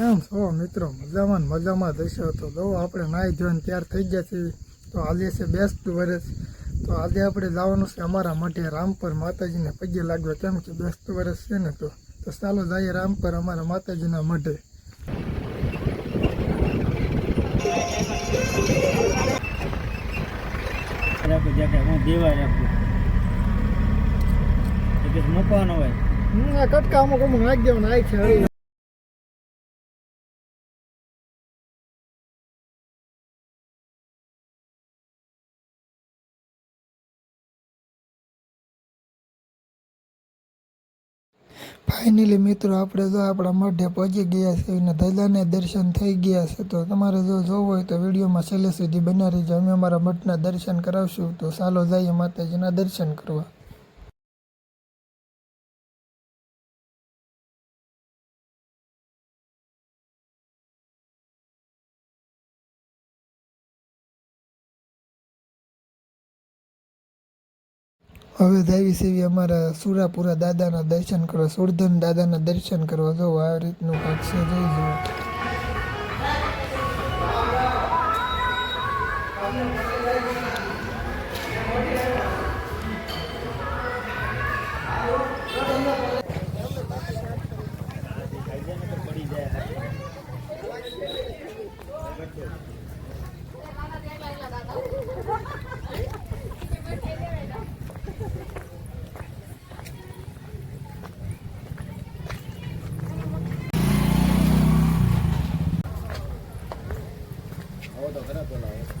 કેમ છો મિત્રો મજામાં મજામાં થશો તો જો આપણે નાહી ધોઈને તૈયાર થઈ ગયા છીએ તો આજે છે બેસતું વર્ષ તો આજે આપણે જવાનું છે અમારા માટે રામપર માતાજીને પગે લાગ્યો કેમ કે બેસતું વર્ષ છે ને તો. તો ચાલો જઈએ રામપર અમારા માતાજીના પછી મૂકવાનો હોય. કટકા અમુક અમુક નાખી દેવાના નાખ છે. ફાઇનલી મિત્રો, આપણે જો આપણા મઢે પહોંચી ગયા છે અને ધજાને દર્શન થઈ ગયા છે, તો તમારે જો જોવું હોય તો વિડીયોમાં છેલ્લે સુધી બનાવી જો અમે અમારા મઠના દર્શન કરાવશું. તો ચાલો જઈએ માતાજીના દર્શન કરવા. હવે જાવી સેવી અમારા સુરાપુરા દાદાના દર્શન કરવા, સુરધન દાદાના દર્શન કરવા. જો આ રીતનું કાંક જોઈ જુઓ Gracias.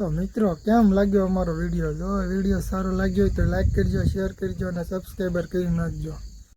તો મિત્રો, કેમ લાગ્યો અમારો વીડિયો? જો વીડિયો સારો લાગ્યો હોય તો લાઈક કરજો શેર કરજો અને સબસ્ક્રાઈબર કરી નાખજો.